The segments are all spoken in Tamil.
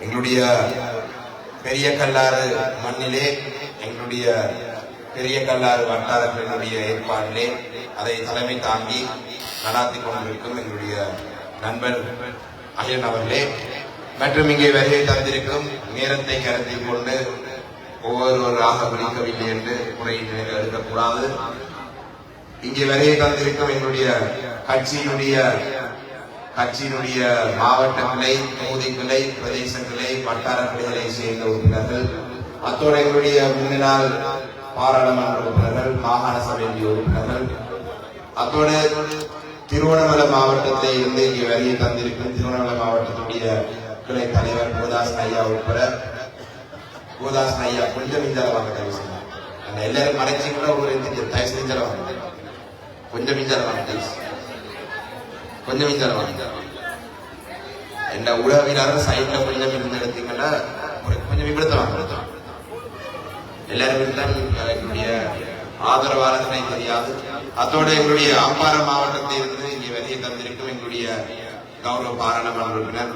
எங்களுடைய பெரிய கல்லாறு மண்ணிலே எங்களுடைய பெரிய கல்லாறு வட்டாரங்களினுடைய ஏற்பாட்டிலே அதை தலைமை தாங்கி நடாத்தி கொண்டிருக்கும் எங்களுடைய நண்பர் அயன் அவர்களே மற்றும் இங்கே வருகை தந்திருக்கும் நேரத்தை கருத்தில் கொண்டு ஒவ்வொருவராக விழிக்கவில்லை என்று குறையில் எடுக்கக்கூடாது. இங்கே வருகை தந்திருக்கும் எங்களுடைய கட்சியினுடைய கட்சியினுடைய மாவட்ட கிளை தொகுதி கிளை பிரதேச கிளை வட்டார கிளைகளை சேர்ந்த உறுப்பினர்கள் அத்தோடு எங்களுடைய முன்னாள் பாராளுமன்ற உறுப்பினர்கள் மாகாண சபையுடைய உறுப்பினர்கள் அத்தோடு திருவண்ணாமலை மாவட்டத்தை இருந்து இங்கே வருகை தந்திருக்கும் திருவண்ணாமலை மாவட்டத்துடைய கிளை தலைவர் கோதாஸ் ஐயா உட்பட கோதாஸ் ஐயா கொஞ்சம் மிஞ்சால வாங்க தயவு செய்யலாம் அந்த எல்லாரும் மறைச்சிங்கன்னா ஒரு தயவு செஞ்சாலும் வாங்க கொஞ்சம் மிஞ்சால வாங்க தயவு செய்யலாம் கொஞ்சம் மிஞ்சால என்ன உறவினர் சைட்ல கொஞ்சம் இருந்து எடுத்தீங்கன்னா கொஞ்சம் விபரத்தை வாங்க எல்லாரும் இருந்தால் எங்களுடைய ஆதரவாளர்களை தெரியாது. அதோட எங்களுடைய அம்பார மாவட்டத்தில் இருந்து இங்கே வெளியே தந்திருக்கும் எங்களுடைய கௌரவ பாராளுமன்ற உறுப்பினர்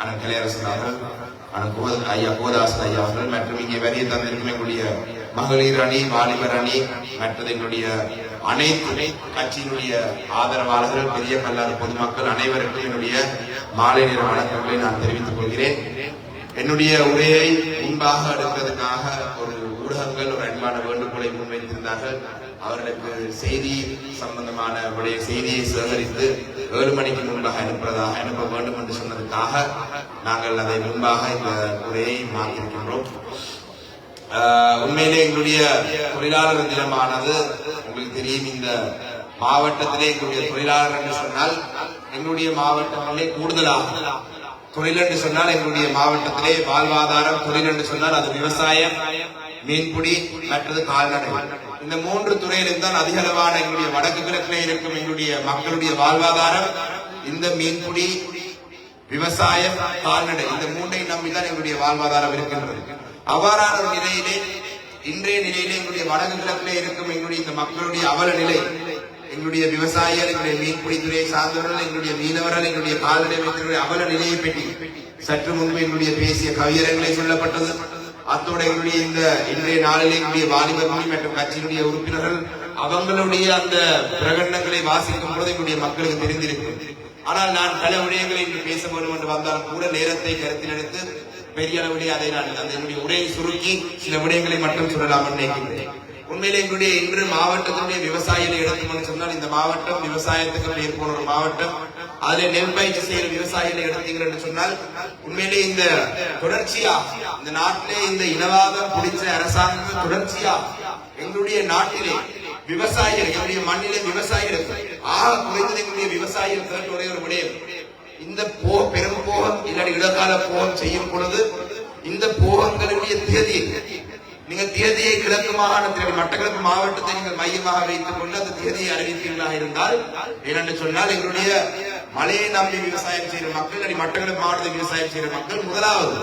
அண்ணன் கலையரசன் அவர்கள் அண்ணன் ஐயா கோதாசன் ஐயா அவர்கள் மற்றும் இங்கே வெளியே தந்திருக்கும் எங்களுடைய மகளிர் அணி வாலிபர் அணி மற்றது எங்களுடைய அனைத்து கட்சியினுடைய ஆதரவாளர்கள் பெரிய கல்லாறு பொதுமக்கள் அனைவருக்கும் என்னுடைய மாலை நேர வணக்கங்களை நான் தெரிவித்துக் கொள்கிறேன். என்னுடைய உரையை முன்பாக எடுப்பதற்காக ஒரு ஊடகங்கள் ஒரு அன்பான வேண்டுகோளை முன்வைத்திருந்தார்கள். அவர்களுக்கு செய்தி சம்பந்தமான உடைய செய்தியை சேகரித்து ஏழு மணிக்கு முன்பாக அனுப்புறதாக அனுப்ப வேண்டும் என்று சொன்னதுக்காக நாங்கள் அதை முன்பாக இந்த உரையை மாற்றிருக்கின்றோம் ஆஹ் உண்மையிலே எங்களுடைய தொழிலாளர் தினமானது உங்களுக்கு தெரியும் இந்த மாவட்டத்திலே எங்களுடைய தொழிலாளர் என்று சொன்னால் எங்களுடைய மாவட்டங்களிலே கூடுதலாக தொழில் என்று சொன்னால் எங்களுடைய மாவட்டத்திலே வாழ்வாதாரம் தொழில் என்று சொன்னால் அது விவசாயம் மீன்பிடி மற்றது கால்நடை. இந்த மூன்று துறையிலும் தான் அதிக அளவான எங்களுடைய வடக்கு கிழக்கிலே இருக்கும் எங்களுடைய மக்களுடைய வாழ்வாதாரம் இந்த மீன்பிடி விவசாயம் கால்நடை இந்த மூன்றை நம்பிதான் எங்களுடைய வாழ்வாதாரம் இருக்கின்றது. அவ்வாறான ஒரு நிலையிலே இன்றைய நிலையிலே எங்களுடைய வடக்கு கிழக்கிலே இருக்கும் எங்களுடைய இந்த மக்களுடைய அவல நிலை எங்களுடைய விவசாயிகள் எங்களுடைய மீன்பிடித்துறையை சார்ந்தவர்கள் எங்களுடைய மீனவர்கள் எங்களுடைய கால்நடை அமைச்சர்களுடைய அவல நிலையை பற்றி சற்று முன்பு எங்களுடைய பேசிய கவியரங்களை சொல்லப்பட்டது. அத்தோடு எங்களுடைய இந்த இன்றைய நாளிலே எங்களுடைய வாலிபர்கள் மற்றும் கட்சியினுடைய உறுப்பினர்கள் அவங்களுடைய அந்த பிரகடனங்களை வாசிக்கும் பொழுது எங்களுடைய மக்களுக்கு தெரிந்திருக்கும். ஆனால் நான் பல விடயங்களை இன்று பேச வேண்டும் என்று வந்தாலும் கூட நேரத்தை கருத்தில் எடுத்து பெரிய அளவிலே அதை நான் அந்த என்னுடைய உரையை சுருக்கி சில விடயங்களை மட்டும் சொல்லலாம் நினைக்கின்றேன். உண்மையிலே எங்களுடைய இன்று மாவட்டத்தினுடைய விவசாயிகள் எடுத்தோம்னு சொன்னால் இந்த மாவட்டம் விவசாயத்துக்கு ஏற்போன ஒரு மாவட்டம். அதுல நெல் பயிற்சி செய்யற விவசாயிகளை எடுத்தீங்க என்று சொன்னால் உண்மையிலே இந்த தொடர்ச்சியா இந்த நாட்டிலே இந்த இனவாதம் பிடிச்ச அரசாங்கம் தொடர்ச்சியா எங்களுடைய நாட்டிலே விவசாயிகள் எங்களுடைய மண்ணிலே விவசாயிகள் ஆக குறைந்தது எங்களுடைய விவசாயிகள் கேட்ட ஒரே ஒரு விடயம். இந்த போ பெரும் போகம் இல்லாட்டி இடக்கால போகம் செய்யும் பொழுது இந்த போகங்களுடைய தேதியை நீங்க தேதியை கிழக்கு மாகாணத்தில் மட்டக்களப்பு மாவட்டத்தை நீங்கள் மையமாக வைத்துக் கொண்டு அந்த தேதியை அறிவித்தீர்களாக இருந்தால் ஏனென்று சொன்னால் எங்களுடைய மலையை நம்பி விவசாயம் செய்யற மக்கள் அடி மட்டக்களப்பு மாவட்டத்தில் விவசாயம் செய்யற மக்கள் முதலாவது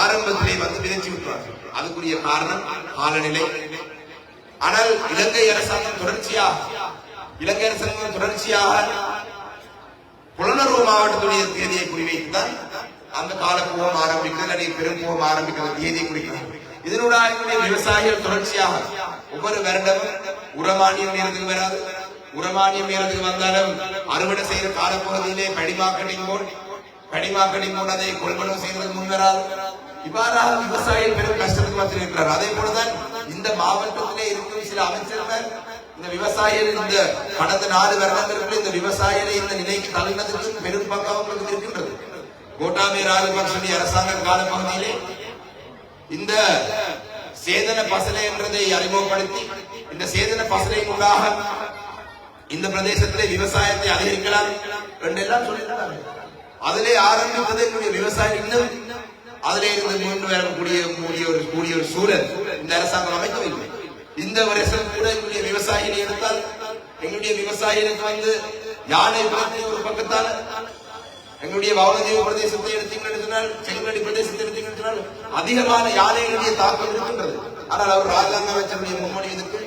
ஆரம்பத்திலே வந்து விதைச்சு விட்டார்கள் அதுக்குரிய காரணம் காலநிலை. ஆனால் இலங்கை அரசாங்கம் தொடர்ச்சியாக இலங்கை அரசாங்கம் தொடர்ச்சியாக புலனர்வு மாவட்டத்துடைய தேதியை குறிவைத்துதான் அந்த காலப்பூவம் ஆரம்பிக்கிறது அல்லது பெரும்பூவம் ஆரம்பிக்கிற தேதியை குறிக்கிறது. இதனுடைய விவசாயிகள் தொடர்ச்சியாக ஒவ்வொரு வருடமும் உரமானியம் நேரத்துக்கு வராது. உரமானியம் நேரத்துக்கு வந்தாலும் அறுவடை செய்கிற காலப்பகுதியிலே படிமாக்கட்டிங் போல் படிமாக்கட்டிங் போல் அதை கொள்வனவு செய்வதற்கு முன் வராது. இவ்வாறாக விவசாயிகள் பெரும் கஷ்டத்துக்கு மத்தியில் இருக்கிறார் அதே போலதான் இந்த மாவட்டத்திலே இருக்கும் சில அமைச்சர்கள் இந்த விவசாயிகள் இந்த கடந்த நாலு வருடங்களுக்கு இந்த விவசாயிகளை இந்த நிலைக்கு தள்ளினதுக்கு பெரும் பங்கு அவங்களுக்கு இருக்கின்றது. கோட்டாமே ராஜபக்சனுடைய அரசாங்க காலப்பகுதியிலே இந்த சேதன பசலை என்றதை அறிமுகப்படுத்தி இந்த சேதன பசலை ஊடாக இந்த பிரதேசத்திலே விவசாயத்தை அதிகரிக்கலாம் என்றெல்லாம் சொல்லியிருந்தாங்க அதிலே ஆரம்பித்தது என்னுடைய விவசாயம் இன்னும் அதிலே இருந்து மீண்டு வரக்கூடிய கூடிய ஒரு கூடிய ஒரு சூழல் இந்த அரசாங்கம் அமைக்கவில்லை. இந்த வருஷம் கூட எங்களுடைய விவசாயிகளை எடுத்தால் எங்களுடைய விவசாயிகளுக்கு வந்து யானை பிரச்சனை ஒரு பக்கத்தால் எங்களுடைய வவுனதீவு பிரதேசத்தை எடுத்தீங்கன்னு செங்கடி பிரதேசத்தை எடுத்தீங்கன்னு அதிகமான யானைகளுடைய தாக்கம் இருக்கின்றது. ஆனால் அவர் ராஜாங்க அமைச்சருடைய முன்மொழிவதற்கு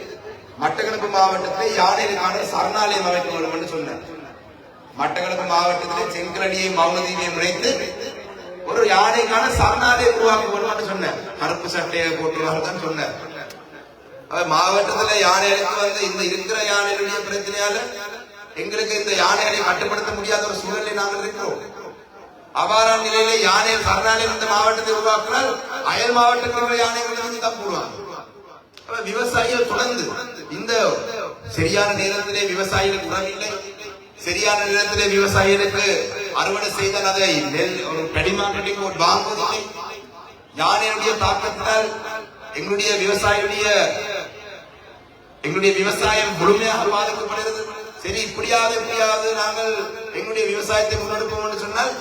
மட்டக்களப்பு மாவட்டத்தை யானைகளுக்கான சரணாலயம் அமைக்க வேண்டும் என்று சொன்னார். மட்டக்களப்பு மாவட்டத்திலே செங்கலடியை மௌனதீவையும் இணைத்து ஒரு யானைக்கான சரணாலயம் உருவாக்க வேண்டும் என்று சொன்னேன் கருப்பு சட்டையை போட்டுருவாங்கன்னு சொன்னேன் அப்ப மாவட்டத்துல யானைகளுக்கு வந்து இந்த இருக்கிற யானைகளுடைய பிரச்சனையால எங்களுக்கு இந்த யானைகளை கட்டுப்படுத்த முடியாத ஒரு சூழலை நாங்கள் இருக்கிறோம். அவ்வாறான நிலையிலே யானை சரணாலயம் இந்த மாவட்டத்தை உருவாக்கினால் அயல் மாவட்டத்தில் உள்ள யானைகளை வந்து தான் விவசாயிகள் தொடர்ந்து இந்த சரியான நேரத்திலே விவசாயிகளுக்கு உணவில்லை சரியான நேரத்திலே விவசாயிகளுக்கு அறுவடை செய்தால் அதை நெல் ஒரு பெடிமார்க்கெட்டிங் வாங்குவதில்லை. யானையுடைய தாக்கத்தினால் எங்களுடைய விவசாயியுடைய எங்களுடைய விவசாயம் முழுமையாக பாதிக்கப்படுகிறது சரி இப்படியாவது இப்படியாவது நாங்கள் எங்களுடைய விவசாயத்தை முன்னெடுப்போம் சொன்னால்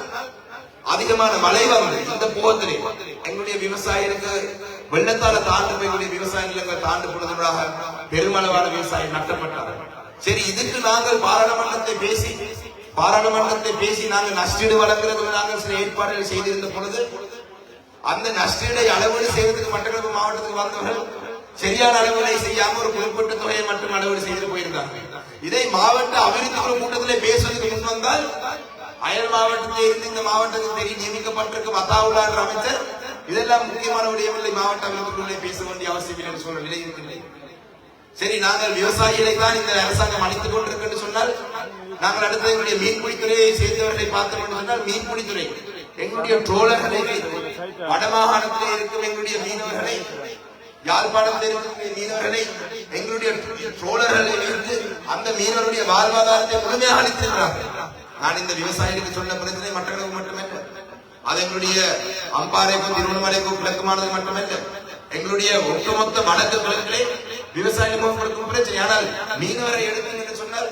அதிகமான மழை வந்து இந்த போகத்திலே. எங்களுடைய விவசாயிகளுக்கு வெள்ளத்தால தாண்டு போய் எங்களுடைய விவசாய நிலங்கள் தாண்டு பொழுதுகளாக பெருமளவான விவசாயம் நட்டப்பட்டார் சரி இதுக்கு நாங்கள் பாராளுமன்றத்தை பேசி பாராளுமன்றத்தை பேசி நாங்கள் நஷ்டீடு வழங்குறதுக்கு நாங்கள் சில ஏற்பாடுகள் செய்திருந்த பொழுது அந்த நஷ்டீடை அளவீடு செய்வதற்கு மட்டக்களப்பு மாவட்டத்துக்கு வந்தவர்கள் சரியான அளவுகளை செய்யாம ஒரு குறிப்பிட்ட தொகையை மட்டும் அளவு செய்து போயிருந்தாங்க. இதை மாவட்ட அபிவிருத்தி குழு கூட்டத்திலே பேசுவதற்கு முன் வந்தால் அயல் மாவட்டத்திலே இருந்து இந்த மாவட்டத்தில் தெரிய நியமிக்கப்பட்டிருக்கும் அத்தாவுல்லா என்ற அமைச்சர் இதெல்லாம் முக்கியமான விடயமில்லை மாவட்ட அபிவிருத்தி குழுவிலே பேச வேண்டிய அவசியம் இல்லை என்று சொல்ற நிலை இருக்கின்றது சரி நாங்கள் விவசாயிகளை தான் இந்த அரசாங்கம் அளித்துக் கொண்டிருக்கு சொன்னால் நாங்கள் அடுத்த எங்களுடைய மீன்பிடித்துறையை சேர்ந்தவர்களை பார்த்தோம் என்று சொன்னால் மீன்பிடித்துறை எங்களுடைய ட்ரோலர்களை வைத்து வடமாகாணத்திலே இருக்கும் எங்களுடைய மீனவர்களை யாழ்ப்பாணம் இருக்கும் மீனவர்களை? எங்களுடைய ட்ரோலர்களை வைத்து அந்த மீனவருடைய வாழ்வாதாரத்தை முழுமையாக அளித்திருக்கிறார்கள் நான் இந்த விவசாயிகளுக்கு சொன்ன பிரச்சனை மற்றவர்களுக்கு மட்டுமல்ல அது எங்களுடைய அம்பாறைக்கும் திருவண்ணாமலைக்கும் விளக்கமானது மட்டுமல்ல எங்களுடைய ஒட்டுமொத்த வடக்கு கிழக்கிலே விவசாயிகளுக்கும் கொடுக்கும் பிரச்சனை. ஆனால் மீனவரை எடுக்கும் என்று சொன்னால்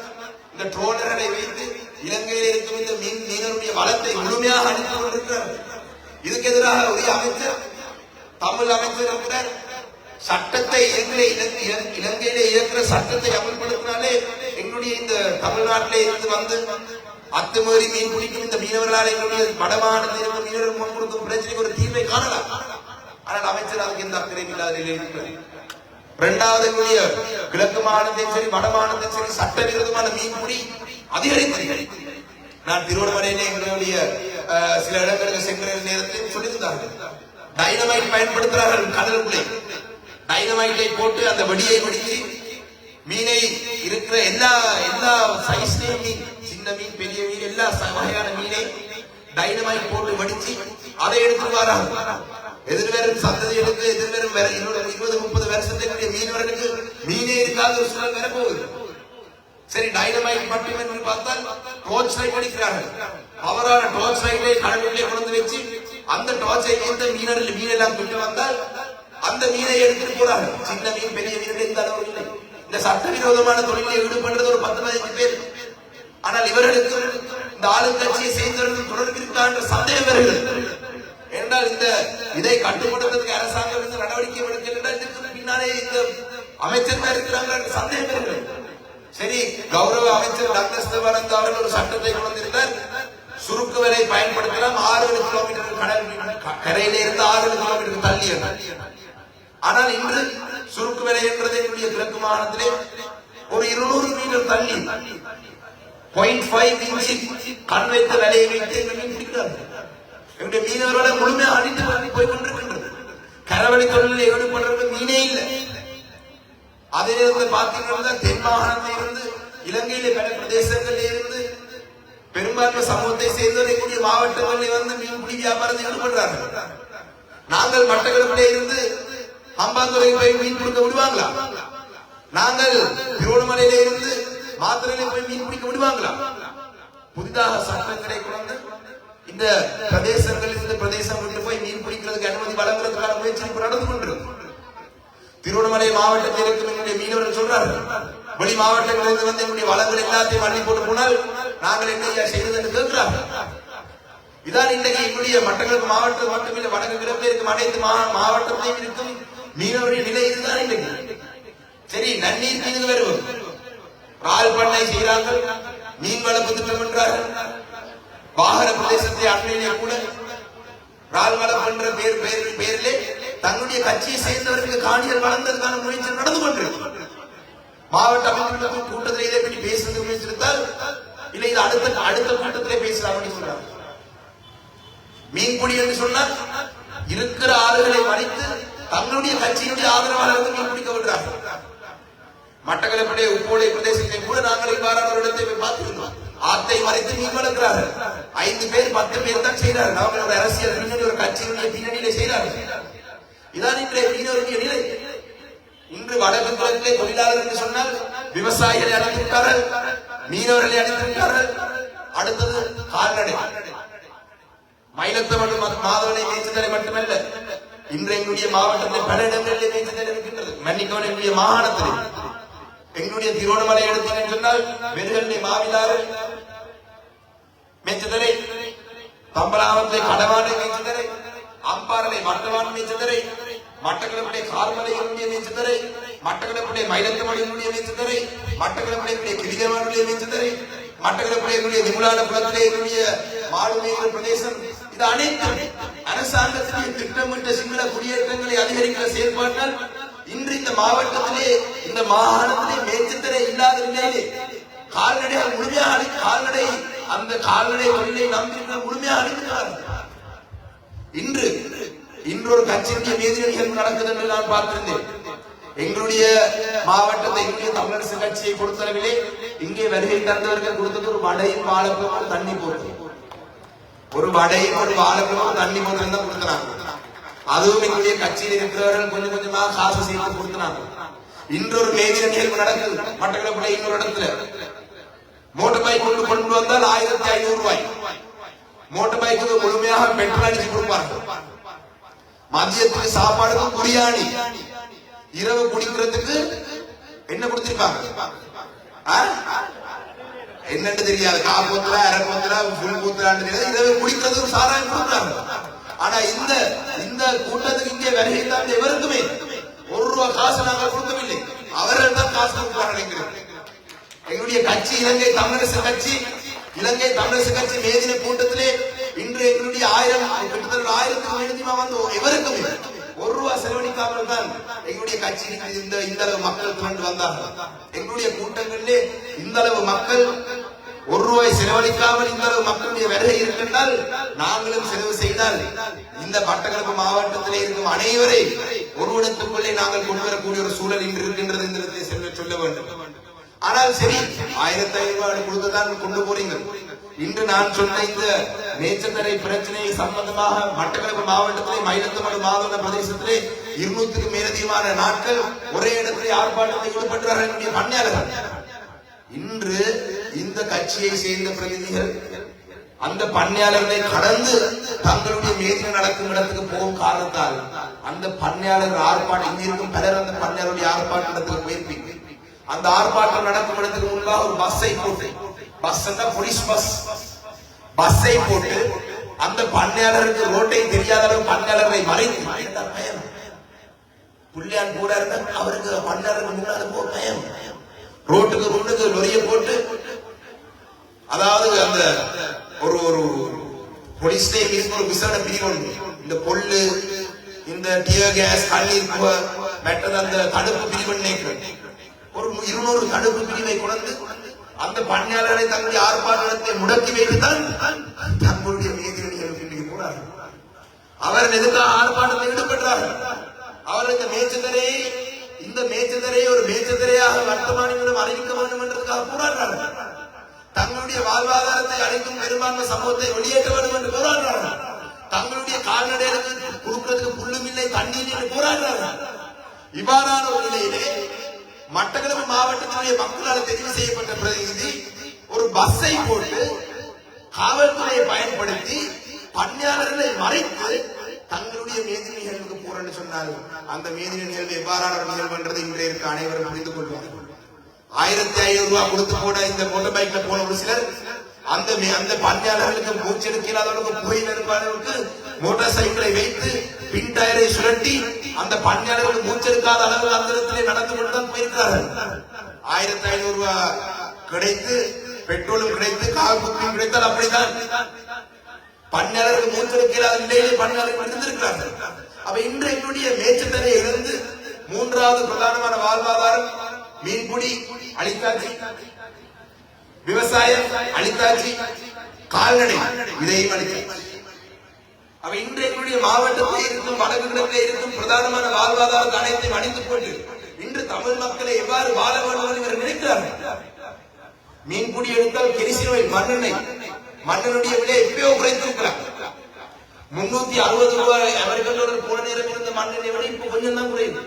இந்த ட்ரோலர்களை வைத்து இலங்கையில் இருக்கும் இந்த மீன் மீனவருடைய வளத்தை முழுமையாக அளித்துக் கொண்டிருக்கிறார் இதுக்கு எதிராக உரிய அமைச்சர் தமிழ் அமைச்சர் இருக்கிறார். சட்டத்தை இலங்கை இலங்கை- இலங்கையிலே இயக்குற சட்டத்தை அமல்படுத்தினாலே எங்களுடைய இந்த தமிழ்நாட்டிலே இருந்து வந்து அத்துமீறி மீன் பிடிக்கும் இந்த மீனவர்களால் எங்களுடைய வடமான இருக்கும் மீனவர்கள் முன் கொடுக்கும் பிரச்சனைக்கு ஒரு தீர்வை காணலாம். ஆனால் அமைச்சர் அதுக்கு எந்த அக்கறையும் இல்லாத நிலையில் இருக்கிறார். இரண்டாவது எங்களுடைய கிழக்கு மாநிலத்தையும் சரி வட மாநிலத்தையும் சரி சட்டவிரோதமான மீன்பிடி அதிகரித்து நான் திருவண்ணாமலையிலே எங்களுடைய சில இடங்களுக்கு சென்ற நேரத்தில் சொல்லியிருந்தார்கள். டைனமைட் பயன்படுத்துகிறார்கள் கடலுக்குள்ளே டைனமைட்டை போட்டு அந்த வெடியை வெடித்து மீனை இருக்கிற எல்லா எல்லா சைஸ்லயும் மீன் சின்ன மீன் பெரிய மீன் எல்லா வகையான மீனை டைனமைட் போட்டு வடிச்சு அதை எடுத்துருவாரா? வராங்க எதிர்வரும் சந்ததிகளுக்கு எதிர்வரும் வேற இன்னொரு இருபது முப்பது வருஷத்துக்கு மீனவர்களுக்கு மீனே இருக்காத ஒரு சூழல் வர போகுது சரி டைனமைட் மட்டும் என்று பார்த்தால் டார்ச் லைட் அடிக்கிறார்கள். அவரான டார்ச் லைட்டை கடலுள்ளே கொண்டு வச்சு அந்த டார்ச்சை எந்த மீனர்கள் மீன் எல்லாம் கொண்டு வந்தால் அந்த மீனை எடுத்துட்டு போறார்கள் சின்ன மீன் பெரிய மீன் எந்த அளவு இல்லை. இந்த சட்டவிரோதமான தொழிலில் ஈடுபடுறது ஒரு பத்து பதினஞ்சு பேர். ஆனால் இவர்களுக்கு இந்த ஆளுங்கட்சியை சேர்ந்தவர்கள் தொடர்பு இருக்கா என்ற சந்தேகம் வருகிறது. என்றால் இந்த இதை கட்டுப்படுத்துவதற்கு அரசாங்கம் இந்த நடவடிக்கை எடுக்கின்ற பின்னாலே இந்த அமைச்சர் தான் இருக்கிறாங்க என்ற சந்தேகம் வருகிறது. சரி கௌரவ அமைச்சர் டாக்டர் சிவானந்த் அவர்கள் ஒரு சட்டத்தை கொண்டு வந்திருந்தார். சுருக்கு வரை பயன்படுத்தலாம். ஆறு கிலோமீட்டர் கடல் கரையில இருந்து ஆறு கிலோமீட்டர் தள்ளி ஆனால் இன்று சுருக்கு விலை என்றது என்னுடைய கிழக்கு மாகாணத்திலே ஒரு இருநூறு மீட்டர் தள்ளி பாயிண்ட் ஃபைவ் இன்ச்சு கண் வைத்த விலையை வைத்து எங்கள் மீன் பிடிக்கிறார்கள் எங்களுடைய மீனவர்களை முழுமையாக அடித்து பண்ணி போய் கொண்டிருக்கின்றது. கரவழி தொழிலில் ஈடுபடுறது மீனே இல்லை. அதிலிருந்து பார்த்தீங்கன்னா தென் மாகாணத்தில் இருந்து இலங்கையில பல பிரதேசங்களில் இருந்து பெரும்பான்மை சமூகத்தை சேர்ந்தவர்களுடைய மாவட்டங்களில் வந்து மீன்பிடி வியாபாரத்தில் ஈடுபடுறார்கள். நாங்கள் மட்டக்களப்பிலே இருந்து அம்பாந்துறை போய் மீன் பிடிக்க விடுவாங்களா? நாங்கள் திருவண்ணாமலையில இருந்து மாத்திரையில போய் மீன் பிடிக்க விடுவாங்களா? புதிதாக சட்டங்களை கொண்டு இந்த பிரதேசங்களில் இருந்து பிரதேசம் விட்டு போய் மீன் பிடிக்கிறதுக்கு அனுமதி வழங்குறதுக்கான முயற்சி இப்ப நடந்து கொண்டிருக்கு திருவண்ணாமலை மாவட்டத்தில் இருக்கும் என்னுடைய மீனவர்கள் சொல்றார்கள் வெளி மாவட்டங்களிலிருந்து வந்து என்னுடைய வளங்கள் எல்லாத்தையும் அள்ளி போட்டு போனால் நாங்கள் என்ன செய்வது என்று கேட்கிறார்கள். இதான் இன்றைக்கு என்னுடைய மட்டங்களுக்கு மாவட்டம் மட்டுமில்லை வடக்கு கிழக்கு இருக்கும் அனைத்து மா- மாவட்டத்திலும் இருக்கும் மீனவருடைய நிலை இதுதான் இன்றைக்கு சரி நன்னீர் மீனுக்கு வருவோம். பால் பண்ணை செய்கிறார்கள். மீன் வளர்ப்பு திட்டம் என்றார்கள் வாகன பிரதேசத்தை அண்மையிலே கூட ரால் வளர்ப்பு என்ற பேர் பேர் பேரிலே தன்னுடைய கட்சியை சேர்ந்தவர்களுக்கு காணிகள் வளர்ந்ததுக்கான முயற்சி நடந்து கொண்டிருக்கு மாவட்ட அமைச்சர்களுக்கும் கூட்டத்தில் இதை பற்றி பேசுறது முயற்சித்தால் இல்லை இது அடுத்த அடுத்த கூட்டத்திலே பேசலாம் அப்படின்னு சொல்றாங்க. மீன்பிடி என்று சொன்னால் இருக்கிற ஆளுகளை மறைத்து தங்களுடைய கட்சியினுடைய ஆதரவாளர்கள் மீன் பிடிக்க விடுறார்கள் மட்டக்களப்பிலே உப்போடை பிரதேசத்தை கூட நாங்கள் இவ்வாறான ஒரு இடத்தை போய் பார்த்திருந்தோம். ஆத்தை மறைத்து மீன் வளர்க்கிறார்கள். ஐந்து பேர் பத்து பேர் தான் செய்கிறார்கள் அவங்க ஒரு அரசியல் பின்னணி ஒரு கட்சியினுடைய பின்னணியில செய்கிறார்கள் இதான் இன்றைய மீனவருடைய நிலை. இன்று வடபெங்குளத்திலே தொழிலாளர் என்று சொன்னால் விவசாயிகளை அழைத்திருக்கிறார்கள் மீனவர்களை அழைத்திருக்கிறார்கள் அடுத்தது கால்நடை. மயிலத்தவன் மாதவனை மேய்ச்சதலை மட்டுமல்ல இன்று எங்களுடைய மாவட்டத்தில் பல இடங்களில் மேய்ச்சதல் இருக்கின்றது மன்னிக்கவன் எங்களுடைய மாகாணத்தில். எங்களுடைய திருவண்ணாமலை எடுத்தீங்கன்னு சொன்னால் வெறுகல்லை மாவிலாறு மேச்சதரை பம்பலாவத்தை கடவானை மேய்ச்சதலை அம்பாரலை மட்டவான் மேய்ச்சதலை மட்டக்களப்புடைய கார்மலையினுடைய மேய்ச்சதலை மட்டக்களப்புடைய மயிலத்தமலையினுடைய மேய்ச்சதலை மட்டக்களப்புடைய கிரிதவனுடைய மேய்ச்சதலை மட்டக்களப்புடைய நிமுலான குளத்திலே என்னுடைய மாடு பிரதேசம் இந்த அனைத்தும் அரசாங்கத்தினுடைய திட்டமிட்ட சிங்கள குடியேற்றங்களை அதிகரிக்கிற செயல்பாட்டால் இன்று இந்த மாவட்டத்திலே இந்த மாகாணத்திலே மேய்ச்சத்தரை இல்லாத நிலையிலே கால்நடைகள் முழுமையாக அழி கால்நடை அந்த கால்நடை தொழிலை நம்பியிருக்கிற முழுமையாக அழிக்கிறார்கள் இன்று இன்றொரு கட்சியினுடைய மேதின நிகழ்வு நடக்குது என்று நான் பார்த்திருந்தேன். எங்களுடைய மாவட்டத்தை இங்கே தமிழரசு கட்சியை பொறுத்தளவிலே இங்கே வருகை தந்தவர்கள் கொடுத்தது ஒரு வடையும் வாழைப்பழமும் தண்ணி போட்டு. ஒரு வடையும் ஒரு வாழைப்பழமும் தண்ணி போட்டு தான் கொடுத்தாங்க அதுவும் எங்களுடைய கட்சியில் இருக்கிறவர்கள் கொஞ்சம் கொஞ்சமா காசு சேர்த்து கொடுத்தாங்க இன்னொரு ஒரு நிகழ்வு நடக்குது. மட்டக்களப்புல இன்னொரு இடத்துல. மோட்டர் பைக் கொண்டு கொண்டு வந்தால் ஆயிரத்தி ஐநூறு ரூபாய். மோட்டர் பைக்கு முழுமையாக பெட்ரோல் அடிச்சு கொடுப்பார்கள். மதியத்துக்கு சாப்பாடுக்கு பிரியாணி. இரவு குடிக்கிறதுக்கு என்ன கொடுத்திருப்பாங்க என்னன்னு தெரியாது. காப்பூத்துல அரப்பூத்துல புல் போத்துறான்னு தெரியாது. இதை குடிக்கிறதுக்கு சாராயம் கொடுக்குறாங்க. ஆனா இந்த இந்த கூட்டத்துக்கு இங்கே வருகை தாண்டி எவருக்குமே ஒரு ரூபா காசு நாங்கள் கொடுக்கவில்லை. அவர்கள் தான் காசு கொடுப்பார்கள் எங்களுக்கு எங்களுடைய கட்சி இலங்கை தமிழரசு கட்சி இலங்கை தமிழரசு கட்சி மேதின கூட்டத்திலே இன்று எங்களுடைய ஆயிரம் கிட்டத்தட்ட ஆயிரத்துக்கு எழுதிமா வந்து எவருக்குமே ஒரு ரூபா செலவழிக்காமல் தான் எங்களுடைய கட்சிக்கு இந்த இந்த அளவு மக்கள் திரண்டு வந்தார்கள். எங்களுடைய கூட்டங்களிலே இந்த அளவு மக்கள் ஒரு ரூபாய் செலவழிக்காமல் இந்த அளவு மக்களுடைய வருகை இருக்கின்றால் நாங்களும் செலவு செய்தால் இந்த மட்டக்களப்பு மாவட்டத்திலே இருக்கும் அனைவரை ஒரு இடத்துக்குள்ளே நாங்கள் கொண்டு வரக்கூடிய ஒரு சூழல் இன்று இருக்கின்றது என்று செல்ல சொல்ல வேண்டும். ஆனால் சரி ஆயிரத்தி ஐநூறு ரூபாய் கொடுத்துதான் கொண்டு போறீங்க இன்று நான் சொன்ன இந்த மேச்சத்தரை பிரச்சனை சம்பந்தமாக மட்டக்களப்பு மாவட்டத்திலே மயிலத்தமடு மாவட்ட பிரதேசத்திலே இருநூத்துக்கு மேலதிகமான நாட்கள் ஒரே இடத்திலே ஆர்ப்பாட்டத்தில் ஈடுபட்டு என்னுடைய இன்று இந்த கட்சியை சேர்ந்த பிரதிநிதிகள் அந்த பண்ணையாளர்களை கடந்து தங்களுடைய மேதின நடக்கும் இடத்துக்கு போகும் காரணத்தால் அந்த பண்ணையாளர் ஆர்ப்பாட்டம் இங்க இருக்கும் பலர் அந்த பண்ணையாளருடைய ஆர்ப்பாட்ட இடத்துக்கு போயிருப்பீங்க அந்த ஆர்ப்பாட்டம் நடக்கும் இடத்துக்கு முன்பாக ஒரு பஸ்ஸை போட்டு பஸ் போலீஸ் பஸ். பஸ்ஸை போட்டு அந்த பண்ணையாளருக்கு ரோட்டை தெரியாத அளவு பண்ணையாளரை மறைத்து என்ன பயம். புள்ளியான் கூட இருந்தா அவருக்கு பண்ணையாளருக்கு முன்னால போ பயம். ரோட்டுக்கு முன்னுக்கு நொறிய போட்டு அதாவது அந்த ஒரு ஒரு போலீஸ் இருக்கு ஒரு விசாரணை பிரிவு இந்த பொல்லு இந்த டியர் கேஸ் கண்ணீர் மற்றது அந்த தடுப்பு பிரிவு ஒரு இருநூறு தடுப்பு பிரிவை கொண்டு அந்த பணியாளர்களை தங்களுடைய ஆர்ப்பாட்டத்தை முடக்கி வைத்துதான் தங்களுடைய மேதின நிகழ்வு இன்றைக்கு போனார்கள். அவர் எதுக்காக ஆர்ப்பாட்டத்தில் ஈடுபட்டார்கள்? அவர் இந்த மேய்ச்சதரை இந்த மேய்ச்சதரை ஒரு மேய்ச்சதரையாக வர்த்தமானிகளும் அறிவிக்க வேண்டும் என்றதுக்காக போராடுறார்கள் தங்களுடைய வாழ்வாதாரத்தை அளிக்கும் பெரும்பான்மை சமூகத்தை வெளியேற்ற வேண்டும் என்று போராடுறார்கள் தங்களுடைய கால்நடைகளுக்கு கொடுக்கிறதுக்கு புல்லும் இல்லை தண்ணீர் என்று போராடுறார்கள் இவ்வாறான ஒரு நிலையிலே மட்டக்களப்பு மாவட்டத்தினுடைய மக்களால் தெரிவு செய்யப்பட்ட பிரதிநிதி ஒரு பஸ்ஸை போட்டு காவல்துறையை பயன்படுத்தி பணியாளர்களை மறைத்து தங்களுடைய மேதின நிகழ்வுக்கு போறேன்னு சொன்னார்கள் அந்த மேதின நிகழ்வு எவ்வாறான ஒரு நிகழ்வு என்றது இன்றைய இருக்க அனைவரும் புரிந்து கொள்வார்கள். ஆயிரத்தி ஐநூறு ரூபாய் கொடுத்து போட இந்த மோட்டர் பைக்ல போன ஒரு சிலர் அந்த மே- அந்த பணியாளர்களுக்கு மூச்செடுக்க இல்லாதவர்களுக்கு புகையில் இருப்பவர்களுக்கு மோட்டார் சைக்கிளை வைத்து பின் டயரை சுழட்டி அந்த பணியாளர்கள் மூச்செடுக்காத அளவு அந்த இடத்திலே நடந்து கொண்டுதான் போயிருக்கிறார்கள். ஆயிரத்தி ஐநூறு ரூபாய் கிடைத்து பெட்ரோலும் கிடைத்து கால் கிடைத்தால் அப்படித்தான். பணியாளர்கள் மூச்செடுக்க இல்லாத நிலையிலே பணியாளர்கள் இருந்திருக்கிறார்கள். அப்ப இன்று என்னுடைய மேச்சத்தனை இழந்து மூன்றாவது பிரதானமான வாழ்வாதாரம் மீன்பிடி அழித்தாச்சி விவசாயம் அழித்தாச்சி கால்நடை இதையும் அழித்தாச்சு அவன் இன்று எங்களுடைய மாவட்டத்தில் இருக்கும் வடக்கு கிழக்கில் இருக்கும் பிரதானமான வாழ்வாதார அனைத்தையும் அணிந்து கொண்டு இன்று தமிழ் மக்களை எவ்வாறு வாழ வேண்டும் என்று நினைக்கிறார்கள் மீன்குடி எடுத்தால் கெரிசினோய் மண்ணெண்ணெய். மண்ணனுடைய விலை எப்பயோ குறைத்திருக்கிறார் முன்னூத்தி அறுபது ரூபாய் அமெரிக்க டாலர் போன நேரம் இருந்த மண்ணெண்ணெய் விலை இப்ப கொஞ்சம் தான் குறையுது.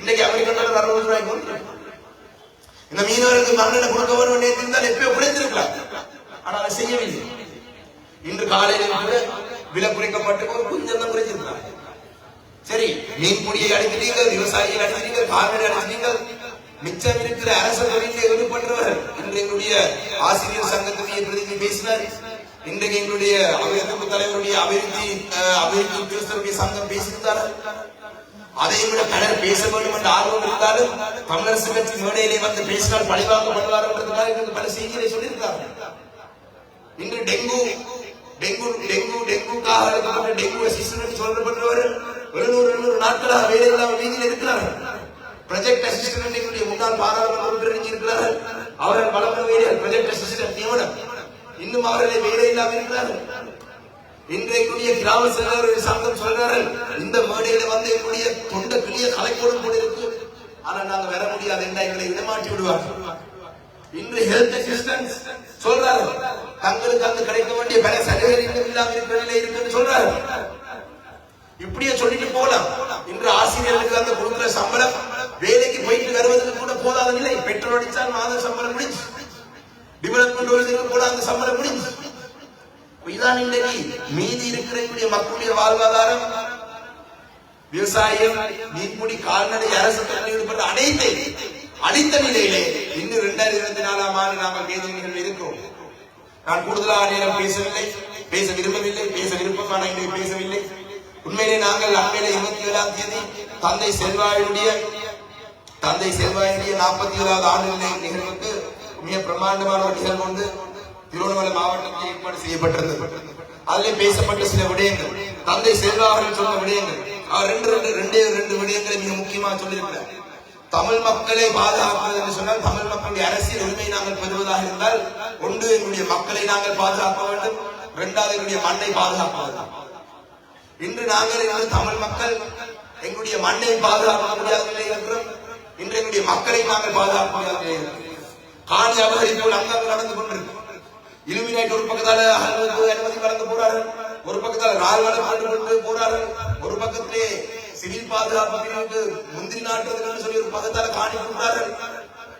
இன்னைக்கு அமெரிக்க டாலர் அறுபது ரூபாய் வந்து இந்த மீனவருக்கு மண்ணெண்ணெய் கொடுக்க வேண்டும் இருந்தால் எப்பயோ குறைத்திருக்கலாம் ஆனால் அதை செய்யவில்லை. இன்று காலையில் கூட விலை குறைக்கப்பட்டு போது கொஞ்சம் தான் குறைச்சிருக்கிறார் சரி மீன் மீன்பிடியை அடிக்கிறீர்கள் விவசாயிகள் அடிக்கிறீர்கள் கால்நடை அடிக்கிறீர்கள் மிச்சம் இருக்கிற அரசு தொழிலை ஈடுபடுறவர் இன்று எங்களுடைய ஆசிரியர் சங்கத்துடைய பிரதிநிதி பேசினார். இன்றைக்கு எங்களுடைய அமைப்பு தலைவருடைய அபிவிருத்தி அபிவிருத்தி கிறிஸ்தவருடைய சங்கம் பேசியிருந்தார்கள் அதை விட பலர் பேச வேண்டும் என்ற ஆர்வம் இருந்தாலும் தமிழரசு கட்சி மேடையிலே வந்து பேசினால் பழிவாக்கப்படுவார் என்றதுக்காக பல செய்திகளை சொல்லியிருக்கார்கள் இன்று டெங்கு டெங்கு டெங்கு டெங்குக்காக இருக்கப்பட்ட டெங்கு அசிஸ்டன்ட் சொல்லப்பட்டவர் எழுநூறு எழுநூறு நாட்களாக வேலை இல்லாமல் வீதியில் இருக்கிறார்கள் ப்ரொஜெக்ட் அசிஸ்டன்ட் எங்களுடைய முன்னாள் பாராளுமன்ற உறுப்பினர் இருக்கிறார்கள் அவர்கள் வளர்ந்த வேலைகள் ப்ரொஜெக்ட் அசிஸ்டன்ட் நியமனம். இன்னும் அவர்களை வேலை இல்லாமல் இருக்கிறார்கள் இன்றைக்குரிய கிராம செயலாளர் சங்கம் சொல்றார்கள் இந்த மேடையில வந்து எங்களுடைய தொண்டை கிளிய கலைக்கோடும் கூட இருக்கு. ஆனா நாங்க வர முடியாது என்றா எங்களை இடமாட்டி விடுவார்கள். இன்று ஹெல்த் அசிஸ்டன்ஸ் சொல்றாரு. தங்களுக்கு அங்கு கிடைக்க வேண்டிய பல சலுகைகள் இல்லாம இருக்கிற நிலை இருக்குன்னு சொல்றாரு. இப்படியே சொல்லிட்டு போகலாம். இன்று ஆசிரியர்களுக்கு அந்த கொடுக்கிற சம்பளம் வேலைக்கு போயிட்டு வருவதற்கு கூட போதாத நிலை பெட்ரோல் அடிச்சால் மாத சம்பளம் முடிஞ்சு. டெவலப்மெண்ட் வருவதற்கு கூட அந்த சம்பளம் முடிஞ்சு. இதான் இன்றைக்கு மீதி இருக்கிற எங்களுடைய மக்களுடைய வாழ்வாதாரம். விவசாயம் மீன்பிடி கால்நடை அரசு தொழில் ஈடுபட்ட அனைத்தை அடித்த நிலையிலே இன்னும் இரண்டாயிரத்தி இருபத்தி நாலாம் ஆண்டு நாங்கள் வேதனைகள் இருக்கிறோம் நான் கூடுதலாக நேரம் பேசவில்லை பேச விரும்பவில்லை பேச விருப்பமான இன்றைக்கு பேசவில்லை. உண்மையிலே நாங்கள் அண்மையில இருபத்தி ஏழாம் தேதி தந்தை செல்வாயுடைய தந்தை செல்வாயுடைய நாற்பத்தி ஏழாவது ஆண்டு நிலை- நிகழ்வுக்கு மிக பிரம்மாண்டமான ஒரு நிகழ்வு ஒன்று திருவண்ணாமலை மாவட்டத்தில் ஏற்பாடு செய்யப்பட்டிருந்தது. அதிலே பேசப்பட்ட சில விடயங்கள் தந்தை செல்வா அவர்கள் சொன்ன விடயங்கள் அவர் ரெண்டு ரெண்டு ரெண்டே ரெண்டு விடயங்களை மிக முக்கியமாக சொல்லியிருக்கிறார். தமிழ் மக்களை பாதுகாப்பது என்று சொன்னால் தமிழ் மக்களுடைய அரசியல் உரிமை நாங்கள் பெறுவதாக இருந்தால் ஒன்று எங்களுடைய மக்களை நாங்கள் பாதுகாக்க வேண்டும். இரண்டாவது எங்களுடைய மண்ணை பாதுகாக்க வேண்டும். இன்று நாங்கள் இன்று தமிழ் மக்கள் எங்களுடைய மண்ணை பாதுகாக்க முடியாத நிலையில் இருக்கிறோம். இன்று எங்களுடைய மக்களை நாங்கள் பாதுகாக்க முடியாத காணி அபகரிப்பு அங்கங்கள் நடந்து கொண்டிருக்கும் இலுமினேட் ஒரு பக்கத்தால அனுமதி அனுமதி வழங்க போறார்கள். ஒரு பக்கத்தால் ரால் வழங்க கொண்டு போறார்கள். ஒரு பக்கத்திலே சிவில் பாதுகாப்பு பிரிவுக்கு முந்திரி நாட்டுவதற்கு சொல்லி ஒரு பக்கத்தால காணி கொடுக்கிறார்கள்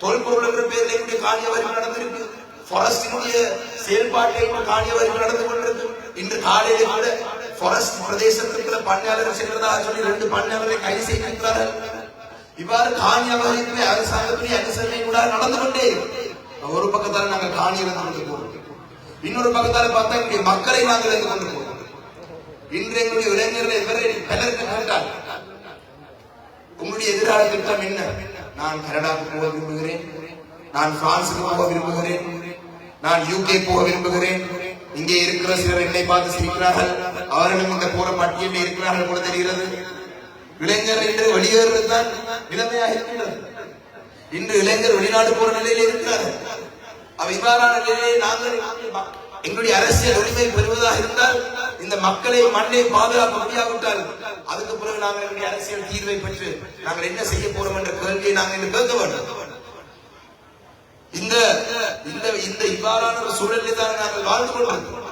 தொல்பொருள் என்ற பேரில் என்னுடைய காணிய வரிவு நடந்திருக்கு. ஃபாரஸ்டினுடைய செயல்பாட்டில் கூட காணிய வரிவு நடந்து கொண்டிருக்கு. இன்று காலையிலே கூட ஃபாரஸ்ட் பிரதேசத்திற்கு பண்ணையாளர் சென்றதாக சொல்லி ரெண்டு பண்ணையாளரை கைது செய்திருக்கிறார்கள். இவ்வாறு காணி அபகரிப்பு அரசாங்கத்துடைய அனுசரணை கூட நடந்து கொண்டே ஒரு பக்கத்தால நாங்கள் காணி இழந்து கொண்டு போறோம் இன்னொரு பக்கத்தால பார்த்தா எங்களுடைய மக்களை நாங்கள் இருந்து கொண்டு போறோம் இன்று எங்களுடைய இளைஞர்களை பலருக்கு கேட்டார்கள் உங்களுடைய எதிர்கால திட்டம் என்ன? நான் கனடாவுக்கு போக விரும்புகிறேன். நான் பிரான்சுக்கு போக விரும்புகிறேன். நான் யூகே போக விரும்புகிறேன். இங்கே இருக்கிற சிலர் என்னை பார்த்து சிரிக்கிறார்கள். அவர்களும் இந்த போற பட்டியலில் இருக்கிறார்கள் போல தெரிகிறது. இளைஞர் என்று வெளியேறுவது தான் நிலைமையாக இருக்கின்றது இன்று இளைஞர் வெளிநாடு போற நிலையில் இருக்கிறார்கள். அவ இவ்வாறான நிலையை நாங்கள் எங்களுடைய அரசியல் உரிமை பெறுவதாக இருந்தால் இந்த மக்களை மண்ணை பாதுகாப்பு முடியாவிட்டால் அதுக்கு பிறகு நாங்கள் எங்களுடைய அரசியல் தீர்வை பெற்று நாங்கள் என்ன செய்ய போறோம் என்ற கேள்வியை நாங்கள் இன்று கேட்க வேண்டும். இந்த இந்த இந்த இவ்வாறான ஒரு சூழலில் தான் நாங்கள் வாழ்ந்து கொண்டிருக்கிறோம்.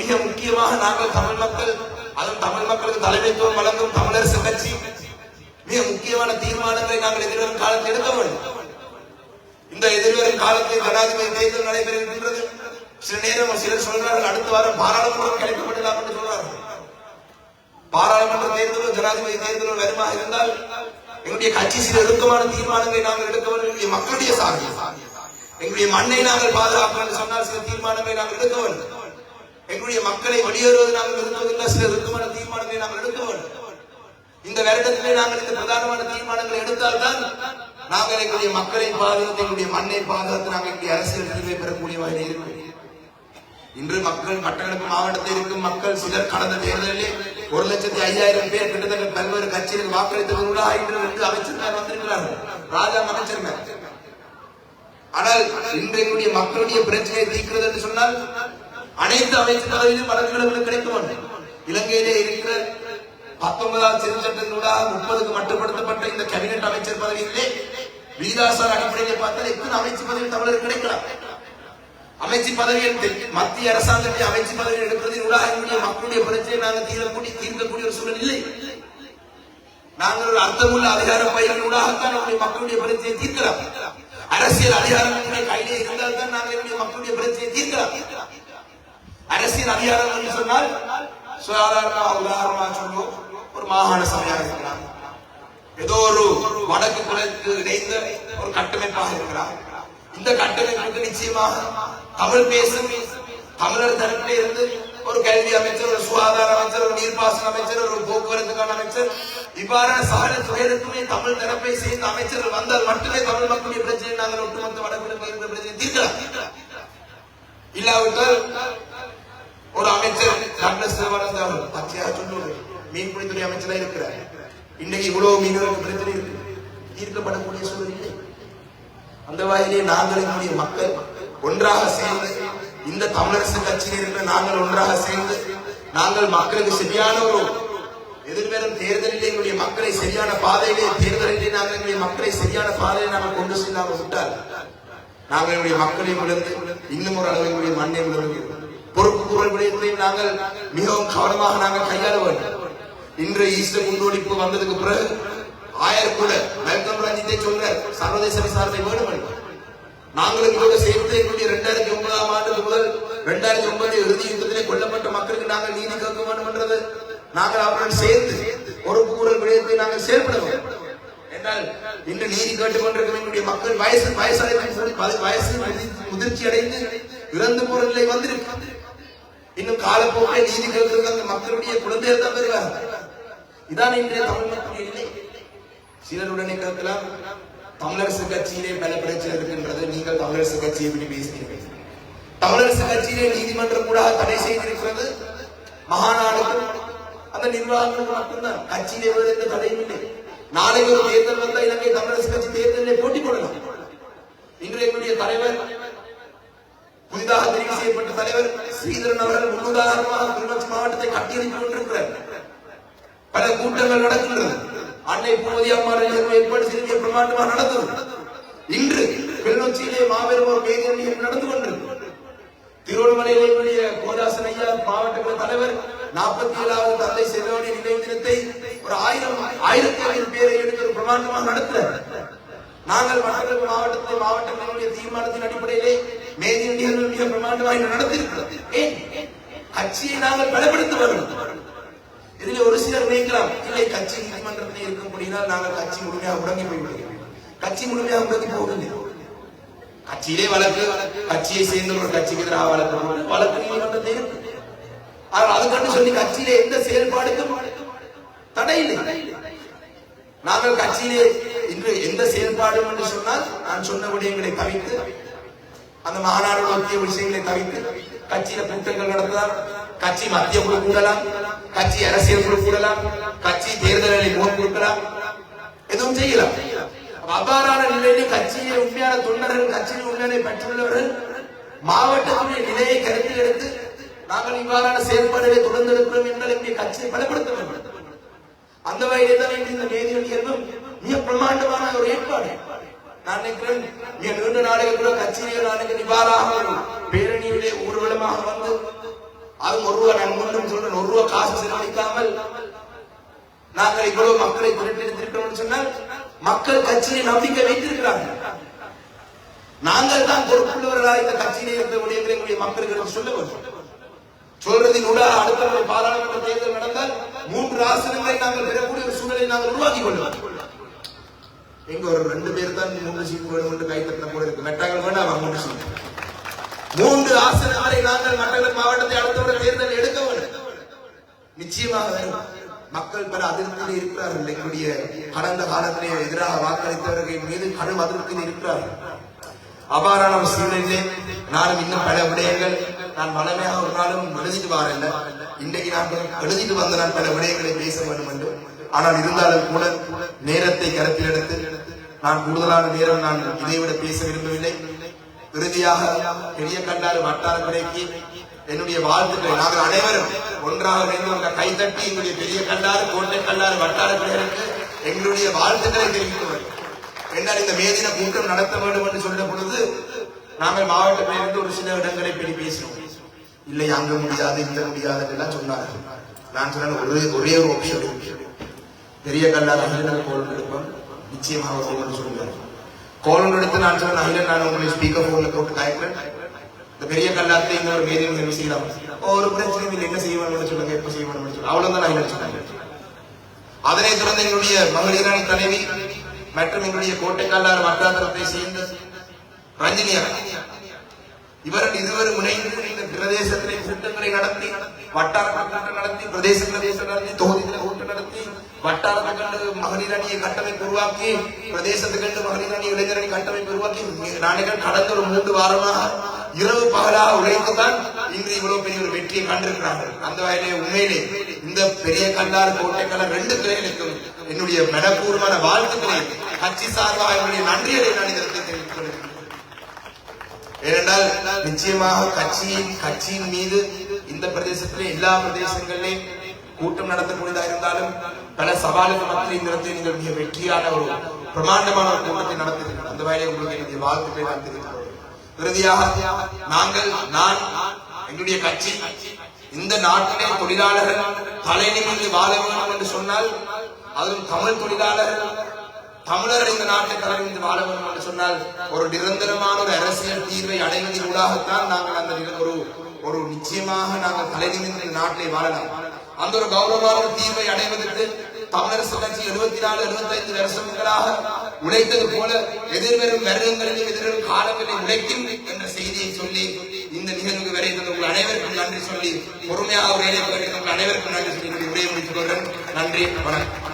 மிக முக்கியமாக நாங்கள் தமிழ் மக்கள் அதுவும் தமிழ் மக்களுக்கு தலைமைத்துவம் வழங்கும் தமிழரசு கட்சி மிக முக்கியமான தீர்மானங்களை நாங்கள் எதிர்வரும் காலத்தில் எடுக்க வேண்டும். இந்த எதிர்வரும் காலத்தில் ஜனாதிபதி தேர்தல் நடைபெறுகின்றது. சில நேரம் சிலர் சொல்றார்கள் அடுத்த வாரம் பாராளுமன்றம் கலைக்கப்படலாம் என்று சொல்றார்கள். பாராளுமன்ற தேர்தலும் ஜனாதிபதி தேர்தலும் வருமாக இருந்தால் எங்களுடைய கட்சி சில இறுக்கமான தீர்மானங்களை நாங்கள் எடுக்க வேண்டும். எங்களுடைய மக்களுடைய சார்பு. எங்களுடைய மண்ணை நாங்கள் பாதுகாக்க என்று சொன்னால் சில தீர்மானங்களை நாங்கள் எடுக்க வேண்டும். எங்களுடைய மக்களை வெளியேறுவது நாங்கள் விரும்புவதில்லை சில இறுக்கமான தீர்மானங்களை நாங்கள் எடுக்க வேண்டும். இந்த வருடத்திலே நாங்கள் இந்த பிரதானமான தீர்மானங்களை எடுத்தால்தான் நாங்கள் எங்களுடைய மக்களை பாதுகாத்து எங்களுடைய மண்ணை பாதுகாத்து நாங்கள் எங்களுடைய அரசியல் தீர்வை பெறக்கூடிய வகையில் இருக்கிறோம் இன்று மக்கள் மட்டக்களப்பு மாவட்டத்தில் இருக்கும் மக்கள் சிலர் கடந்த தேர்தலிலே ஒரு லட்சத்தி ஐயாயிரம் பேர் கிட்டத்தட்ட பல்வேறு கட்சிகளுக்கு வாக்களித்தவர்களாக இன்று ரெண்டு அமைச்சர்கள் வந்திருக்கிறார்கள். ராஜா அமைச்சர்கள் ஆனால் இன்றைக்குடைய மக்களுடைய பிரச்சனையை தீர்க்கிறது என்று சொன்னால் அனைத்து அமைச்சரவையிலும் வழக்குகளுக்கு கிடைக்கும் வேண்டும் இலங்கையிலே இருக்கிற பத்தொன்பதாம் திருச்சட்டத்தினூடாக முப்பதுக்கு மட்டுப்படுத்தப்பட்ட இந்த கேபினெட் அமைச்சர் பதவியிலே விகிதாசார அடிப்படையில் பார்த்தால் எத்தனை அமைச்சு பதவி தமிழர் கிடைக்கலாம். அமைச்சு பதவியை மத்திய அரசாங்கத்தை அமைச்சு பதவி எடுப்பதில் ஊடாக மக்களுடைய பிரச்சனை நாங்கள் தீரக்கூடிய தீர்க்கக்கூடிய ஒரு சூழல் இல்லை. நாங்கள் ஒரு அர்த்தமுள்ள அதிகார பயிர்களூடாகத்தான் நம்முடைய மக்களுடைய பிரச்சனையை தீர்க்கலாம். அரசியல் அதிகாரம் நம்முடைய கையிலே இருந்தால் தான் நாங்கள் என்னுடைய மக்களுடைய பிரச்சனையை தீர்க்கலாம். அரசியல் அதிகாரம் என்று சொன்னால் சாதாரண உதாரணமா சொல்லுவோம். ஒரு மாகாண சபையாக சொன்னார் ஏதோ ஒரு வடக்கு கிழக்கு இணைந்த ஒரு கட்டமைப்பாக இருக்கிறார். இந்த கட்டமைப்புக்கு நிச்சயமாக தமிழ் பேசும் தமிழர் தரப்பில் இருந்து ஒரு கல்வி அமைச்சர் ஒரு சுகாதார அமைச்சர் ஒரு நீர்ப்பாசன அமைச்சர் ஒரு போக்குவரத்துக்கான அமைச்சர் இவ்வாறான சகல துறைகளுக்குமே தமிழ் தரப்பை சேர்ந்த அமைச்சர்கள் வந்தால் மட்டுமே தமிழ் மக்களுடைய பிரச்சனை நாங்கள் ஒட்டுமொத்த வடகிழக்கு இருக்கிற பிரச்சனை தீர்க்கலாம். இல்லாவிட்டால் ஒரு அமைச்சர் டாக்டர் சிவபானந்த அவர் பச்சையாக சொல்லுவது மீன்பிடித்துறை அமைச்சராக இருக்கிறார். இன்னைக்கு இவ்வளவு மீனவர்கள் பிரச்சனை இருக்கு. தீர்க்கப்படக்கூடிய சூழல் இல்லை. அந்த வகையிலே நாங்கள் எங்களுடைய மக்கள் ஒன்றாக சேர்ந்து இந்த தமிழரசு கட்சியில் இருக்கிற நாங்கள் ஒன்றாக சேர்ந்து நாங்கள் மக்களுக்கு சரியான ஒரு எதிர்வரும் தேர்தலிலே எங்களுடைய மக்களை சரியான பாதையிலே தேர்தலிலே நாங்கள் எங்களுடைய மக்களை சரியான பாதையை நாங்கள் கொண்டு செல்லாமல் விட்டால் நாங்கள் எங்களுடைய மக்களையும் விழுந்து இன்னும் ஒரு அளவு எங்களுடைய மண்ணை விழுந்து பொறுப்பு குரல் விடயத்தையும் நாங்கள் மிகவும் கவனமாக நாங்கள் கையாள வேண்டும். இன்று ஈஸ்டர் முன்னோடிப்பு வந்ததுக்கு பிறகு ஆயர் கூட வெல்கம் ரஞ்சித்தே சொல்ற சர்வதேச விசாரணை வேணும் நாங்களும் இதோட சேர்த்து எங்களுடைய இரண்டாயிரத்தி ஒன்பதாம் ஆண்டு முதல் இரண்டாயிரத்தி ஒன்பது இறுதி யுத்தத்திலே கொல்லப்பட்ட மக்களுக்கு நாங்கள் நீதி கேட்க வேண்டும் என்றது நாங்கள் அவருடன் சேர்ந்து ஒரு கூறல் விடயத்தை நாங்கள் செயல்படுவோம். என்றால் இன்று நீதி கேட்டுக் கொண்டிருக்கும் எங்களுடைய மக்கள் வயசு வயசடைந்து வயசு முதிர்ச்சி அடைந்து இறந்து போற நிலை வந்திருக்கு. இன்னும் காலப்போக்கில் நீதி கேட்கிறது அந்த மக்களுடைய குழந்தைகள் தான் வருவார்கள் இதான் இன்றைய தமிழ் மக்களுடைய நிலை. சிலருடனே உடனே கேட்கலாம் தமிழரசு கட்சியிலே பல பிரச்சனை இருக்கின்றது நீங்கள் தமிழரசு கட்சியை பற்றி பேசுகிறீர்கள் தமிழரசு கட்சியிலே நீதிமன்றம் கூட தடை செய்திருக்கிறது. மகாநாடுக்கும் அந்த நிர்வாகங்களுக்கு மட்டும்தான். கட்சியிலே வேறு எந்த தடையும் இல்லை. நாளைக்கு ஒரு தேர்தல் வந்தால் இலங்கை தமிழரசு கட்சி தேர்தலிலே போட்டி போடலாம் இன்று எங்களுடைய தலைவர் புதிதாக தெரிவு செய்யப்பட்ட தலைவர் ஸ்ரீதரன் அவர்கள் முன்னுதாரணமாக கிளிநொச்சி மாவட்டத்தை கட்டியெழுப்பிக் கொண்டிருக்கிறார். பல கூட்டங்கள் நடக்கின்றது. அன்னை பூமதி ஏற்பாடு செய்த பிரமாண்டமாக நடந்தது. இன்று கிளிநொச்சியிலே மாபெரும் ஒரு மேதியம் நடந்து கொண்டிருக்கு. திருவண்ணாமலையிலே என்னுடைய கோதாசன் ஐயா மாவட்ட தலைவர் நாற்பத்தி ஏழாவது தந்தை செல்வனுடைய நினைவு தினத்தை ஒரு ஆயிரம் ஆயிரத்தி ஐநூறு பேரை எடுத்து ஒரு பிரமாண்டமாக நடத்துறார் நாங்கள் வடகிழக்கு மாவட்டத்தில் மாவட்டங்களுடைய தீர்மானத்தின் அடிப்படையிலே மேதிய நிகழ்வு மிக பிரமாண்டமாக நடத்திருக்கிறது ஏன்? கட்சியை நாங்கள் பலப்படுத்த வருகிறோம் இதுல ஒரு சிலர் நினைக்கலாம் இல்லை கட்சி நீதிமன்றத்தில் இருக்கும்படினால் நாங்கள் கட்சி முழுமையாக முடங்கி போய்விடுகிறோம். கட்சி முழுமையாக முடங்கி போகுது கட்சியிலே வழக்கு கட்சியை சேர்ந்த ஒரு கட்சிக்கு எதிராக வழக்கு வழக்கு நீதிமன்றத்தில் இருக்கு. ஆனால் அதுக்கண்டு சொல்லி கட்சியிலே எந்த செயல்பாடுக்கும் தடை இல்லை. நாங்கள் கட்சியிலே இன்று எந்த செயல்பாடும் என்று சொன்னால் நான் சொன்ன விடயங்களை தவிர்த்து அந்த மாநாடு நோக்கிய விஷயங்களை தவிர்த்து கட்சியில கூட்டங்கள் நடத்தலாம் கட்சி மத்திய குழு கூடலாம் கட்சி அரசியல் குழு கூடலாம் கட்சி தேர்தல்களை முகம் கொடுக்கலாம். எதுவும் செய்யலாம். அவ்வாறான நிலையிலே கட்சியை உண்மையான தொண்டர்கள் கட்சியில் உண்மையான பெற்றுள்ளவர்கள் மாவட்டத்துடைய நிலையை கருத்தில் எடுத்து நாங்கள் இவ்வாறான செயல்பாடுகளை தொடர்ந்து எடுக்கிறோம் என்றால் எங்களுடைய கட்சியை பலப்படுத்த வேண்டும். அந்த வகையிலே தான் இந்த நேதிய நிகழ்வும் மிக பிரமாண்டமான ஒரு ஏற்பாடு. நான் நினைக்கிறேன் மிக நீண்ட நாளைக்கு கூட கட்சியிலே நாளைக்கு நிவாராக ஒரு பேரணியிலே ஊர்வலமாக வந்து அதுவும் ஒரு ரூபா நான் முன்னும் சொல்றேன் ஒரு ரூபா காசு செலவழிக்காமல் நாங்கள் இவ்வளவு மக்களை திரட்டெடுத்திருக்கிறோம் சொன்னால் மக்கள் கட்சியை நம்பிக்கை வைத்திருக்கிறார்கள். நாங்கள் தான் பொறுப்புள்ளவர்களாக இந்த கட்சியிலே இருந்த விடயங்களை மக்களுக்கு நாம் சொல்ல வேண்டும். சொல்றதின் கூட அடுத்த பாராளுமன்ற தேர்தல் நடந்தால் மூன்று ஆசனங்களை நாங்கள் பெறக்கூடிய ஒரு சூழலை நாங்கள் உருவாக்கி கொள்வோம் எங்க ஒரு ரெண்டு பேர் தான் மூன்று சீட்டு வேணும் என்று கைத்தட்டின போல இருக்கு. மெட்டாக்கள் வேண்டாம் மூன்று சீட்டு மூன்று ஆசனங்களை நாங்கள் மட்டக்களப்பு மாவட்டத்தை அடுத்தவர்கள் தேர்தல் எடுக்க வேண்டும். நிச்சயமாக மக்கள் பல அதிருப்தியில் இருக்கிறார்கள். எங்களுடைய கடந்த காலத்திலே எதிராக வாக்களித்தவர்கள் மீது கடும் அதிருப்தியில் இருக்கிறார்கள். அவ்வாறான சூழ்நிலை நானும் இன்னும் பல விடயங்கள் நான் வளமையாக ஒரு நாளும் எழுதிட்டு வரல இன்றைக்கு நான் எழுதிட்டு வந்த நான் பல விடயங்களை பேச வேண்டும் என்று. ஆனால் இருந்தாலும் கூட நேரத்தை கருத்தில் எடுத்து நான் கூடுதலான நேரம் நான் இதைவிட பேச விரும்பவில்லை. இறுதியாக பெரிய கண்டாறு வட்டார குறைக்கு என்னுடைய வாழ்த்துக்களை. நாங்கள் அனைவரும் ஒன்றாக வேண்டும் கைதட்டி எங்களுடைய பெரிய கண்டாறு கோட்டை கண்டாறு வட்டார பிள்ளைகளுக்கு எங்களுடைய வாழ்த்துக்களை தெரிவிக்கிறோம் என்றால் இந்த மேதின கூட்டம் நடத்த வேண்டும் என்று சொல்ல பொழுது நாங்கள் மாவட்டத்திலிருந்து ஒரு சில இடங்களை பற்றி பேசினோம். இல்லை அங்க முடியாது இந்த முடியாது எல்லாம் சொன்னார்கள். நான் சொன்னேன் ஒரே ஒரே ஒரு ஆப்ஷன் பெரிய கல்லாறு அகிலன் கோவில் எடுப்போம் நிச்சயமாக சொல்லுங்கள். சொல்லுவார் கோல் எடுத்து நான் சொன்னேன் அகிலன் நான் உங்களை ஸ்பீக்கர் போன்ல போட்டு காய்க்கிறேன் இந்த பெரிய கல்லாத்தை இந்த ஒரு மேதினம் என்ன செய்யலாம் ஒரு பிரச்சனையும் இல்லை என்ன செய்வான்னு சொல்லுங்க எப்ப செய்வான்னு வேணும்னு சொல்லுங்க அவ்வளவுதான் அகிலன் சொன்னாங்க அதனைத் தொடர்ந்து எங்களுடைய மகளிரான தலைவி மற்றும் எங்களுடைய கோட்டைக்காலார் வட்டாரத்தை சேர்ந்த ரஞ்சினியா இவர்கள் இருவரும் இணைந்து இந்த பிரதேசத்திலே கூட்டங்களை நடத்தி வட்டார கூட்டம் நடத்தி பிரதேச பிரதேசம் நடத்தி தொகுதிகளை கூட்டம் நடத்தி வட்டாரத்தை கண்டு மகளிர் அணியை கட்டமைப்பு உருவாக்கி பிரதேசத்துக்கு கண்டு மகளிர் அணி இளைஞர் அணி கட்டமைப்பு உருவாக்கி நாளைகள் கடந்த ஒரு மூன்று வாரமாக இரவு பகலாக உழைத்துதான் இன்று இவ்வளவு பெரிய ஒரு வெற்றியை கண்டிருக்கிறார்கள். அந்த வகையிலே உண்மையிலே இந்த பெரிய கல்லார் கோட்டை கல்லார் ரெண்டு கிளைகளுக்கும் என்னுடைய மனப்பூர்வமான வாழ்த்துக்களை கட்சி சார்பாக என்னுடைய நன்றியை நான் இதற்கு தெரிவித்துக் கொள்கிறேன். ஏனென்றால் நிச்சயமாக கட்சியின் கட்சியின் மீது இந்த பிரதேசத்திலே எல்லா பிரதேசங்களிலும் கூட்டம் நடத்தக்கூடியதா இருந்தாலும் பல சவாலுக்கு மத்தியில் இந்த இடத்தில் நீங்கள் மிக வெற்றியான ஒரு பிரமாண்டமான ஒரு கூட்டத்தை நடத்துகிறீர்கள் அந்த வகையில் உங்களுக்கு என்னுடைய வாழ்த்துக்களை நான் தெரிவித்துக் இறுதியாக நாங்கள் நான் எங்களுடைய கட்சி இந்த நாட்டிலே தொழிலாளர்கள் தலை நிமிர்ந்து வாழ வேண்டும் என்று சொன்னால் அதுவும் தமிழ் தொழிலாளர்கள் தமிழர்கள் இந்த நாட்டை தலைமைந்து வாழ வேண்டும் என்று சொன்னால் ஒரு நிரந்தரமான ஒரு அரசியல் தீர்வை அடைவதின் ஊடாகத்தான் நாங்கள் அந்த ஒரு ஒரு நிச்சயமாக நாங்கள் தலை நிமிர்ந்து நாட்டிலே வாழலாம். அந்த ஒரு கௌரவமான தீர்வை அடைவதற்கு தமிழரசு கட்சி எழுபத்தி நாலு எழுபத்தி ஐந்து வருஷங்களாக உழைத்தது போல எதிர்வரும் வருடங்களிலும் எதிர்வரும் காலங்களில் உழைக்கும் என்ற செய்தியை சொல்லி இந்த நிகழ்வுக்கு வரை உங்கள் அனைவருக்கும் நன்றி சொல்லி பொறுமையாக உரையை உங்கள் அனைவருக்கும் நன்றி சொல்லி உரையை முடித்துக் கொள்கிறேன். நன்றி வணக்கம்.